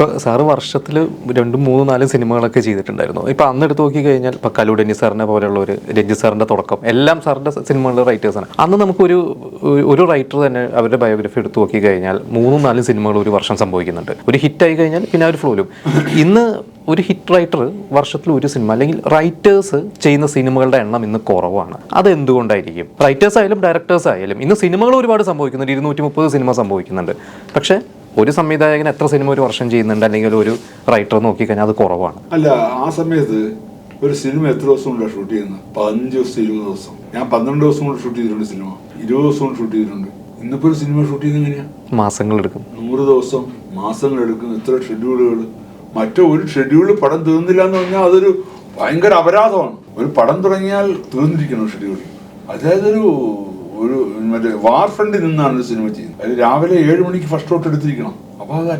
ഇപ്പൊ സാറ് വർഷത്തിൽ രണ്ടും മൂന്നും നാലും സിനിമകളൊക്കെ ചെയ്തിട്ടുണ്ടായിരുന്നു. ഇപ്പൊ അന്ന് എടുത്ത് നോക്കി കഴിഞ്ഞാൽ ഇപ്പൊ കലു സാറിനെ പോലെയുള്ള ഒരു രഞ്ജിത് സാറിന്റെ തുടക്കം. എല്ലാം സാറിന്റെ സിനിമകളുടെ റൈറ്റേഴ്സാണ് അന്ന് നമുക്കൊരു ഒരു- റൈറ്റർ തന്നെ അവരുടെ ബയോഗ്രഫി എടുത്ത് നോക്കി കഴിഞ്ഞാൽ മൂന്നും നാലും സിനിമകൾ ഒരു വർഷം സംഭവിക്കുന്നുണ്ട്. ഒരു ഹിറ്റ് ആയി കഴിഞ്ഞാൽ പിന്നെ ഒരു ഫ്ലോലും ഇന്ന് ഒരു ഹിറ്റ് റൈറ്റർ വർഷത്തിൽ ഒരു സിനിമ അല്ലെങ്കിൽ റൈറ്റേഴ്സ് ചെയ്യുന്ന സിനിമകളുടെ എണ്ണം ഇന്ന് കുറവാണ്. അത് എന്തുകൊണ്ടായിരിക്കും റൈറ്റേഴ്സ് ആയാലും ഡയറക്ടേഴ്സ് ആയാലും ഇന്ന് സിനിമകൾ ഒരുപാട് സംഭവിക്കുന്നുണ്ട്. ഇരുന്നൂറ്റി മുപ്പത് സിനിമ സംഭവിക്കുന്നുണ്ട്. പക്ഷേ ഒരു സംവിധായകൻ എത്ര സിനിമ ഒരു വർഷം ചെയ്യുന്നുണ്ട് അല്ലെങ്കിൽ ഒരു റൈറ്റർ നോക്കിക്കഴിഞ്ഞാൽ അത് കുറവാണ്. അല്ല ആ സമയത്ത് ഒരു സിനിമ എത്ര ദിവസം കൊണ്ടാണ് ഷൂട്ട് ചെയ്യുന്നത്? പതിനഞ്ച് ദിവസം ഇരുപത് ദിവസം. ഞാൻ പന്ത്രണ്ട് ദിവസം കൊണ്ട് ഷൂട്ട് ചെയ്തിട്ടുണ്ട് സിനിമ. ഇരുപത് ദിവസം കൊണ്ട് ഷൂട്ട് ചെയ്തിട്ടുണ്ട്. ഇന്നിപ്പോ ഒരു സിനിമ ഷൂട്ട് ചെയ്യുന്നത് എങ്ങനെയാ? മാസങ്ങളെടുക്കും നൂറ് ദിവസം മാസങ്ങൾ എടുക്കും. എത്ര ഷെഡ്യൂളുകൾ മറ്റേ ഒരു ഷെഡ്യൂൾ പടം തീർന്നില്ല എന്ന് പറഞ്ഞാൽ അതൊരു ഭയങ്കര അപരാധമാണ്. ഒരു പടം തുടങ്ങിയാൽ തീർന്നിരിക്കണം ഷെഡ്യൂൾ അതായത് ഒരു ഒരു മറ്റേ വാർ ഫ്രണ്ടിൽ നിന്നാണ് സിനിമ ചെയ്യുന്നത്. അത് രാവിലെ ഏഴ് മണിക്ക് ഫസ്റ്റ് ഷോട്ട് എടുത്തിരിക്കണം. അപ്പോൾ അത്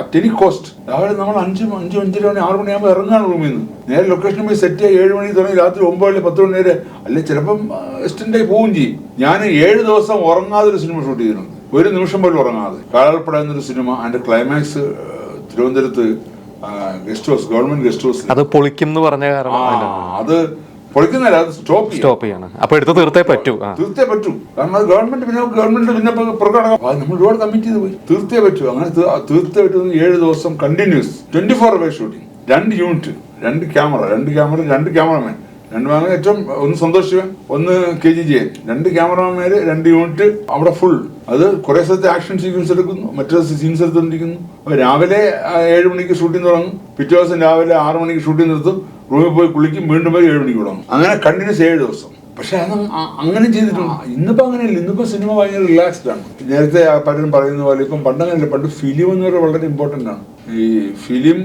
അറ്റ് എനി കോസ്റ്റ് രാവിലെ നമ്മൾ അഞ്ച് അഞ്ച് അഞ്ചര മണി ആറ് മണിയാകുമ്പോൾ ഇറങ്ങാണ് റൂമിൽ നിന്ന് നേരെ ലൊക്കേഷൻ പോയി സെറ്റ് ആയി ഏഴ് മണി തുടങ്ങി രാത്രി ഒമ്പത് മണി പത്ത് മണി വരെ അല്ലെ ചിലപ്പം എക്സ്റ്റെൻഡ് ആയി പോവുകയും ചെയ്യും. ഞാൻ ഏഴ് ദിവസം ഉറങ്ങാതെ ഒരു സിനിമ ഷൂട്ട് ചെയ്തിട്ടുണ്ട് ഒരു നിമിഷം പോലും ഉറങ്ങാതെ. കാലാൾപ്പട എന്നൊരു സിനിമ അതിന്റെ ക്ലൈമാക്സ് തിരുവനന്തപുരത്ത് guest house government guest house അത് പൊളിക്കും എന്ന് പറഞ്ഞ കാരണം അത് പൊളിക്കുന്നില്ല അത് സ്റ്റോപ്പ് സ്റ്റോപ്പ് ചെയ്യണം. അപ്പൊ എടുത്ത് തീർത്തേ പറ്റൂ. തീർത്തേ പറ്റൂ. കാരണം അത് ഗവൺമെന്റ് പിന്നെ ഗവൺമെന്റ് പിന്നെ പുറകടക്കാം നമ്മൾ ഒരുപാട് കമ്മിറ്റ് ചെയ്ത് പോയി. തീർത്തേ പറ്റൂ. അങ്ങനെ തീർത്തേ പറ്റുന്ന ഏഴ് ദിവസം continuous twenty four hour shooting രണ്ട് യൂണിറ്റ് രണ്ട് ക്യാമറ രണ്ട് ക്യാമറ രണ്ട് ക്യാമറമാൻ രണ്ട് മാമ ഏറ്റവും ഒന്ന് സന്തോഷ് ഒന്ന് കെ ജി ജയൻ രണ്ട് ക്യാമറമാൻമാര് രണ്ട് യൂണിറ്റ് അവിടെ ഫുൾ അത് കുറെ സ്ഥലത്ത് ആക്ഷൻ സീക്വൻസ് എടുക്കുന്നു. മറ്റു സീൻസ് എടുത്തുകൊണ്ടിരിക്കുന്നു. രാവിലെ ഏഴ് മണിക്ക് ഷൂട്ടിംഗ് തുടങ്ങും. പിറ്റേ ദിവസം രാവിലെ ആറ് മണിക്ക് ഷൂട്ടിംഗ് നിർത്തും. റൂമിൽ പോയി കുളിക്കും വീണ്ടും പോയി ഏഴ് മണിക്ക് തുടങ്ങും അങ്ങനെ കണ്ടിന്യൂസ് ഏഴ് ദിവസം. പക്ഷെ അത് അങ്ങനെ ചെയ്തിട്ടുണ്ട്. ഇന്നിപ്പോ അങ്ങനെയല്ല. ഇന്നിപ്പോ സിനിമ ഭയങ്കര റിലാക്സ്ഡ് ആണ്. നേരത്തെ പലരും പറയുന്ന പോലെ ഇപ്പം പണ്ടങ്ങനെയല്ല പണ്ട് ഫിലിം എന്ന് പറയുന്നത് വളരെ ഇമ്പോർട്ടന്റ് ആണ്. ഈ ഫിലിം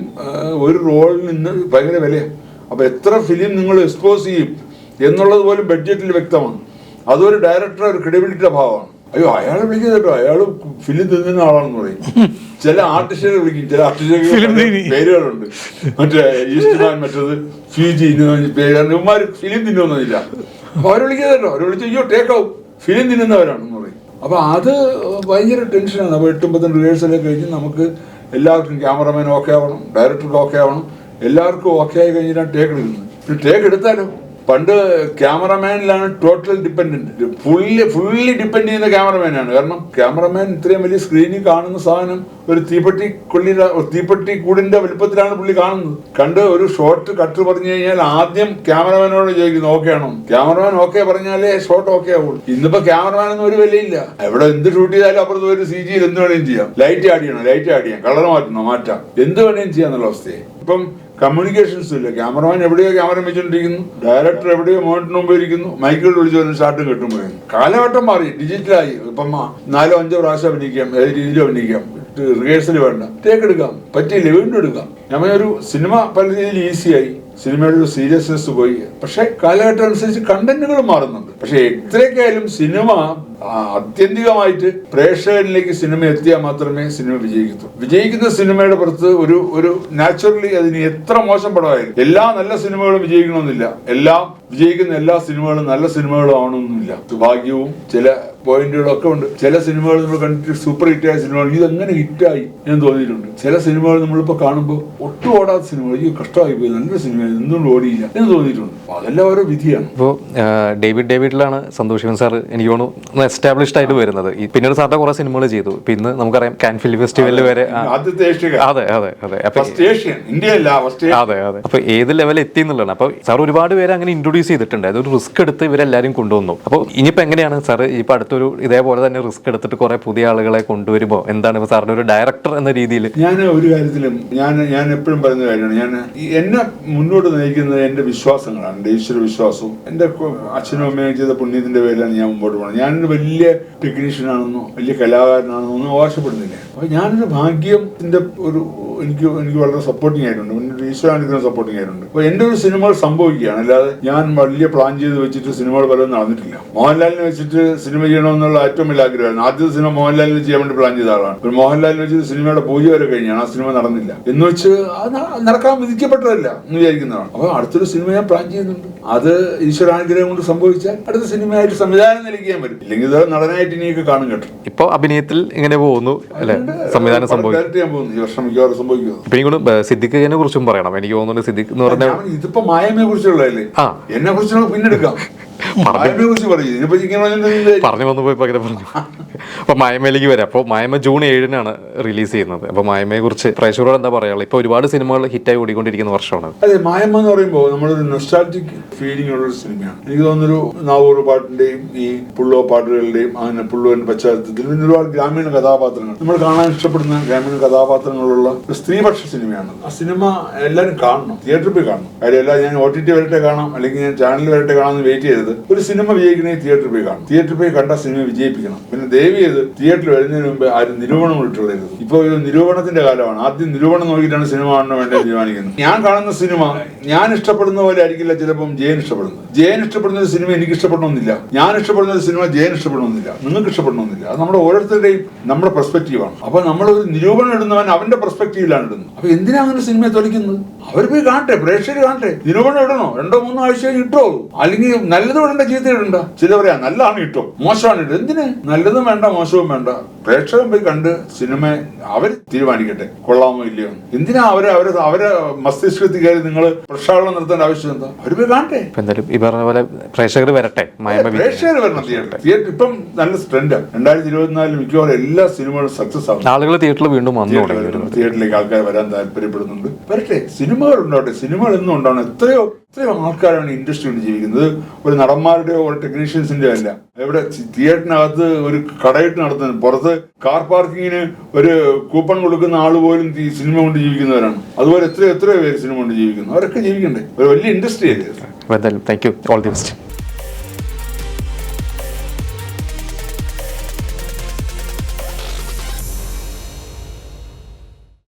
ഒരു റോളിൽ നിന്ന് ഭയങ്കര വിലയാണ് അപ്പൊ എത്ര ഫിലിം നിങ്ങൾ എക്സ്പോസ് ചെയ്യും എന്നുള്ളത് പോലും ബഡ്ജറ്റിൽ വ്യക്തമാണ്. അതൊരു ഡയറക്ടർ ഒരു ക്രെഡിബിലിറ്റിയുടെ ഭാവമാണ് അയ്യോ അയാൾ വിളിക്കുന്നത് കേട്ടോ. അയാൾ ഫിലിം തിന്നുന്ന ആളാണെന്ന് പറയും. ചില ആർട്ടിസ്റ്റുകൾ വിളിക്കും. ചില ആർട്ടിസ്റ്റുകൾ പേരുകളുണ്ട്. മറ്റേ ഈസ്റ്റ്മാൻ മറ്റേത് ഫ്യൂജി പേരാണ് ഇവന്മാർ ഫിലിം തിന്നുന്നില്ല അപ്പൊ അവർ വിളിക്കുന്നത് കേട്ടോ. അവർ വിളിച്ചു അയ്യോ ടേക്ക് ഔട്ട് ഫിലിം തിന്നുന്നവരാണെന്ന് പറയും. അപ്പൊ അത് ഭയങ്കര ടെൻഷനാണ് അപ്പൊ എട്ടും പത്തും റിഹേഴ്സലൊക്കെ കഴിഞ്ഞ് നമുക്ക് എല്ലാവർക്കും ക്യാമറമാൻ ഓക്കെ ആവണം ഡയറക്ടർ ഓക്കെ ആവണം. എല്ലാവർക്കും ഓക്കെ ആയി കഴിഞ്ഞാൽ ടേക്ക് എടുക്കുന്നത്. ടേക്ക് എടുത്താലോ പണ്ട് ക്യാമറമാനിലാണ് total dependent fully fully depend ചെയ്യുന്ന ക്യാമറമാനാണ്. കാരണം ക്യാമറമാൻ ഇത്രയും വലിയ സ്ക്രീനിൽ കാണുന്ന സാധനം ഒരു തീപ്പെട്ടി കൊള്ളി തീപ്പെട്ടി കൂടിന്റെ വലുപ്പത്തിലാണ് പുള്ളി കാണുന്നത്. കണ്ട് ഒരു ഷോട്ട് കട്ട് പറഞ്ഞു കഴിഞ്ഞാൽ ആദ്യം ക്യാമറമാനോട് ചോദിക്കുന്നു ഓക്കെ ആണോ? ക്യാമറമാൻ ഓക്കെ പറഞ്ഞാലേ ഷോട്ട് ഓക്കെ ആവുള്ളൂ. ഇന്നിപ്പോ ക്യാമറമാൻ ഒന്നും ഒരു വിലയില്ല. എവിടെ എന്ത് ഷൂട്ട് ചെയ്താലും അപ്പുറത്ത് ഒരു സി ജിയിൽ എന്ത് വേണേലും ചെയ്യാം. ലൈറ്റ് ആഡ് ചെയ്യണം ലൈറ്റ് ആഡ് ചെയ്യാം. കളർ മാറ്റണം മാറ്റാം. എന്ത് വേണേലും ചെയ്യാന്നുള്ള അവസ്ഥയെ. ഇപ്പം കമ്മ്യൂണിക്കേഷൻസ് ഇല്ല. ക്യാമറമാൻ എവിടെയോ ക്യാമറ വെച്ചോണ്ടിരിക്കുന്നു. ഡയറക്ടർ എവിടെയോ മോണിറ്റർ മുമ്പ് ഇരിക്കുന്നു. മൈക്കിൽ വിളിച്ചു വരുന്ന ഷാട്ടും കെട്ടും പറയുന്നു കാലഘട്ടം മാറി. ഡിജിറ്റലായി. ഇപ്പം നാലോ അഞ്ചോ പ്രാവശ്യം അഭിനയിക്കാം. ഏത് രീതിയിലും അഭിനയിക്കാം. റിഹേഴ്സൽ വേണ്ട. ടേക്ക് എടുക്കാം. പറ്റിയില്ല? വീണ്ടും എടുക്കാം. ഞാൻ ഒരു സിനിമ പല രീതിയിൽ ഈസിയായി സിനിമയുടെ ഒരു സീരിയസ്നെസ് പോയി. പക്ഷെ കാലഘട്ടം അനുസരിച്ച് കണ്ടന്റുകൾ മാറുന്നുണ്ട്. പക്ഷെ എത്രയൊക്കെയായാലും സിനിമ ആത്യന്തികമായിട്ട് പ്രേക്ഷകരിലേക്ക് സിനിമ എത്തിയാൽ മാത്രമേ സിനിമ വിജയിക്കത്തുള്ളൂ വിജയിക്കുന്ന സിനിമയുടെ പുറത്ത് ഒരു ഒരു നാച്ചുറലി അതിന് എത്ര മോശം പടമായിരുന്നു എല്ലാ നല്ല സിനിമകളും വിജയിക്കണമെന്നില്ല. എല്ലാം വിജയിക്കുന്ന എല്ലാ സിനിമകളും നല്ല സിനിമകളും ആവണമെന്നില്ല. ഭാഗ്യവും ചില പോയിന്റുകളൊക്കെ ഉണ്ട്. ചില സിനിമകൾ നമ്മൾ കണ്ടിട്ട് സൂപ്പർ ഹിറ്റായ സിനിമകൾ ഇതെങ്ങനെ ഹിറ്റായി എന്ന് തോന്നിയിട്ടുണ്ട്. ചില സിനിമകൾ നമ്മളിപ്പോൾ കാണുമ്പോൾ ഒട്ടും ഓടാത്ത സിനിമകൾ ഈ കഷ്ടമായി പോയി നല്ല സിനിമ എന്തുകൊണ്ട് ഓടിയില്ല എന്ന് തോന്നിയിട്ടുണ്ട്. അതെല്ലാം ഓരോ വിധിയാണ്. ഇപ്പോൾ ഡേവിഡ് ഡേവിഡിലാണ് സന്തോഷ് ശിവൻ സാർ എനിക്ക് തോന്നുന്നു എസ്റ്റാബ്ലിഷ്ഡ് ആയിട്ട് വരുന്നത്. പിന്നീട് സാറിന്റെ കുറെ സിനിമകൾ ചെയ്തു. പിന്നെ നമുക്കറിയാം കാൻ ഫിലിം ഫെസ്റ്റിവലിൽ വരെ ആദ്യത്തെ അതെ അതെ അതെ. അപ്പൊ അതെ അതെ. അപ്പൊ ഏത് ലെവൽ എത്തി എന്നുള്ളതാണ്. അപ്പൊ സാർ ഒരുപാട് പേര് അങ്ങനെ ഇൻട്രൊഡ്യൂസ് ചെയ്തിട്ടുണ്ട്. അതൊരു റിസ്ക് എടുത്ത് ഇവരെല്ലാവരും കൊണ്ടുവന്നു. അപ്പോൾ ഇനിയിപ്പോൾ എങ്ങനെയാണ് സാർ ഇപ്പോൾ അടുത്തൊരു ഇതേപോലെ തന്നെ റിസ്ക് എടുത്തിട്ട് കുറേ പുതിയ ആളുകളെ കൊണ്ടുവരുമ്പോൾ എന്താണ് ഇപ്പോൾ സാറിന്റെ ഒരു ഡയറക്ടർ എന്ന രീതിയിൽ ഞാൻ ഒരു കാര്യത്തിലും ഞാൻ ഞാൻ എപ്പോഴും പറയുന്ന കാര്യമാണ് ഞാൻ എന്നെ മുന്നോട്ട് നയിക്കുന്നത് എന്റെ വിശ്വാസങ്ങളാണ്. എന്റെ ഈശ്വര വിശ്വാസവും എന്റെ അച്ഛനും അമ്മയും ചെയ്ത പുണ്യത്തിന്റെ പേരിലാണ് ഞാൻ മുമ്പോട്ട് പോകുന്നത്. ഞാനൊരു വലിയ ടെക്നീഷ്യനാണെന്നോ വലിയ കലാകാരനാണെന്നോ ഒന്നും അവകാശപ്പെടുന്നില്ല. അപ്പോൾ ഞാനൊരു ഭാഗ്യത്തിന്റെ ഒരു എനിക്ക് എനിക്ക് വളരെ സപ്പോർട്ടിംഗ് ആയിട്ടുണ്ട്. മുന്നിൽ ഈശോ അനുഗ്രഹം സപ്പോർട്ടിങ് ആയിട്ടുണ്ട്. അപ്പൊ എന്റെ ഒരു സിനിമകൾ സംഭവിക്കുകയാണ്. അല്ലാതെ ഞാൻ വലിയ പ്ലാൻ ചെയ്ത് വെച്ചിട്ട് സിനിമകൾ പലതും നടന്നിട്ടില്ല. മോഹൻലാലിനെ വെച്ചിട്ട് സിനിമ ചെയ്യണമെന്നുള്ള ഏറ്റവും വലിയ ആഗ്രഹമായിരുന്നു. ആദ്യത്തെ സിനിമ മോഹൻലാലിന് ചെയ്യാൻ വേണ്ടി പ്ലാൻ ചെയ്ത ആളാണ്. ഒരു മോഹൻലാലിനെ വെച്ചിട്ട് സിനിമയുടെ പൂജ വരെ കഴിഞ്ഞാണ് ആ സിനിമ നടന്നില്ല. എന്ന് വെച്ച് നടക്കാൻ വിധിക്കപ്പെട്ടതല്ല എന്ന് വിചാരിക്കുന്നതാണ്. അപ്പൊ അടുത്തൊരു സിനിമ ഞാൻ പ്ലാൻ ചെയ്യുന്നുണ്ട്. അത് ഈശ്വരാനുഗ്രഹം കൊണ്ട് സംഭവിച്ചാൽ അടുത്ത സിനിമയായിട്ട് സംവിധാനം നൽകിയാൻ പറ്റും ഇല്ലെങ്കിൽ ഇത് നടനായിട്ട് ഇനിയൊക്കെ കാണും കേട്ടോ. ഇപ്പൊ അഭിനയത്തിൽ ഇങ്ങനെ പോകുന്നു അല്ലെ? സംവിധാനം പോകുന്നു. ഈ വർഷം മിക്കവാറും സംഭവിക്കുന്നത് എനിക്കൊന്ന് സിദ്ദിഖിനെ കുറിച്ചും പറയണം. എനിക്ക് തോന്നുന്നു സിദ്ദിഖ് എന്ന് പറഞ്ഞാൽ ഇതിപ്പോ മായമ്മയെ കുറിച്ചുള്ളതല്ലേ? ആ. എന്നെ കുറിച്ച് നമുക്ക് പിന്നെടുക്കാം. പറഞ്ഞു വന്നു പോയി പകരം പറഞ്ഞു. അപ്പൊ മായമയിലേക്ക് വരാം. അപ്പോൾ മായമ ജൂൺ ഏഴിനാണ് റിലീസ് ചെയ്യുന്നത്. അപ്പൊ മായമയെ കുറിച്ച് പ്രേക്ഷകരോട് എന്താ പറയാനുള്ളത്? ഇപ്പൊ ഒരുപാട് സിനിമകൾ ഹിറ്റായി ഓടിക്കൊണ്ടിരിക്കുന്ന വർഷമാണ് അതെ. മായമ എന്ന് പറയുമ്പോൾ നമ്മളൊരു നൊസ്റ്റാൾജിക് ഫീലിംഗ് ഉള്ള ഒരു സിനിമയാണ്. എനിക്ക് തോന്നുന്നൊരു നാവൂർ പാട്ടിന്റെയും ഈ പുള്ളോ പാട്ടുകളുടെയും അങ്ങനെ പുള്ളുവിന്റെ പശ്ചാത്തലത്തിൽ പിന്നെ ഒരുപാട് ഗ്രാമീണ കഥാപാത്രങ്ങൾ. നമ്മൾ കാണാൻ ഇഷ്ടപ്പെടുന്ന ഗ്രാമീണ കഥാപാത്രങ്ങളുള്ള ഒരു സ്ത്രീപക്ഷ സിനിമയാണ്. ആ സിനിമ എല്ലാവരും കാണണം. തിയേറ്ററിൽ പോയി കാണണം. കാര്യം എല്ലാം ഞാൻ ഒ ടി ടി വരട്ടെ കാണാം അല്ലെങ്കിൽ ഞാൻ ചാനലിൽ വരട്ടെ കാണാമെന്ന് വെയിറ്റ് ചെയ്തത് ഒരു സിനിമ വിജയിക്കുന്ന തിയേറ്ററിൽ പോയി കാണും തിയേറ്ററിൽ പോയി കണ്ട സിനിമ വിജയിപ്പിക്കണം. പിന്നെ ദയവ് ചെയ്ത് തിയേറ്ററിൽ വരുന്നതിന് മുമ്പ് ആരും നിരൂപണം ഇട്ടുള്ളത് ഇപ്പോൾ ഒരു നിരൂപണത്തിന്റെ കാലമാണ്. ആദ്യം നിരൂപണം നോക്കിയിട്ടാണ് സിനിമ കാണണം വേണ്ടത് തീരുമാനിക്കുന്നത് ഞാൻ കാണുന്ന സിനിമ ഞാൻ ഇഷ്ടപ്പെടുന്ന പോലെ ആയിരിക്കില്ല ചിലപ്പം ജയൻ ഇഷ്ടപ്പെടുന്നത്. ജയൻ ഇഷ്ടപ്പെടുന്ന ഒരു സിനിമ എനിക്ക് ഇഷ്ടപ്പെടണമെന്നില്ല. ഞാൻ ഇഷ്ടപ്പെടുന്ന ഒരു സിനിമ ജയൻ ഇഷ്ടപ്പെടണമെന്നില്ല. നിങ്ങൾക്ക് ഇഷ്ടപ്പെടണമെന്നില്ല. അത് നമ്മുടെ ഓരോരുത്തരുടെയും നമ്മുടെ പെർസ്പെക്റ്റീവാണ് അപ്പൊ നമ്മൾ ഒരു നിരൂപണം ഇടുന്നവൻ അവന്റെ പെർസ്പെക്റ്റീവിലാണ് ഇടുന്നത്. അപ്പൊ എന്തിനാ അങ്ങനെ സിനിമയെ തൊലിക്കുന്നത്? അവർ പോയി കാണട്ടെ പ്രേക്ഷകർ കാണട്ടെ. നിരൂപണം ഇടണോ? രണ്ടോ മൂന്നോ ആഴ്ച കഴിഞ്ഞ് ഇട്ടോ അല്ലെങ്കിൽ നല്ലത് ജീവിതത്തിലുണ്ടോ? ചില പറയാ നല്ലതാണ് കിട്ടും. മോശമാണ് എന്തിന്? നല്ലതും വേണ്ട മോശവും വേണ്ട. പ്രേക്ഷകൻ പോയി കണ്ട് സിനിമ അവർ തീരുമാനിക്കട്ടെ. കൊള്ളാമോ ഇല്ലയോ? എന്തിനാ അവരെ അവരെ അവരെ മസ്തിഷ്കത്തിൽ കയറി നിങ്ങൾ പ്രക്ഷാളനം നിർത്തേണ്ട ആവശ്യം എന്താ? അവർ പോയി കാണട്ടെ. എന്തായാലും ഈ പറഞ്ഞ പോലെ പ്രേക്ഷകർ വരട്ടെ. പ്രേക്ഷകർ വരണം തിയേറ്റർ തിയേറ്റർ ഇപ്പം നല്ല ട്രെൻഡാണ് രണ്ടായിരത്തി ഇരുപത്തിനാലിൽ മിക്കവാറും എല്ലാ സിനിമകളും സക്സസ് ആവും. ആളുകൾ തിയേറ്ററിൽ വീണ്ടും വന്നു തിയേറ്ററിലേക്ക് ആൾക്കാർ വരാൻ താല്പര്യപ്പെടുന്നുണ്ട്. വരട്ടെ സിനിമകൾ ഉണ്ടാവട്ടെ. സിനിമകൾ ഇന്നും ഉണ്ടാവണം. എത്രയോ എത്രയോ ആൾക്കാരാണ് ഇൻഡസ്ട്രിയിൽ ജീവിക്കുന്നത്. ഒരു നടന്മാരുടെയോ ഒരു ടെക്നീഷ്യൻസിന്റെയോ അല്ല. ഇവിടെ തിയേറ്ററിനകത്ത് ഒരു കടയിട്ട് നടത്തുന്നത് പുറത്ത് കാർ പാർക്കിങ്ങിന് ഒരു കൂപ്പൺ കൊടുക്കുന്ന ആൾ പോലും ഈ സിനിമ കൊണ്ട് ജീവിക്കുന്നവരാണ്. അതുപോലെ എത്രയോ എത്രയോ പേര് സിനിമ കൊണ്ട് ജീവിക്കുന്നു. അവരൊക്കെ ജീവിക്കണ്ടേ? ഒരു വലിയ ഇൻഡസ്ട്രി അല്ലേ? Thank you all the best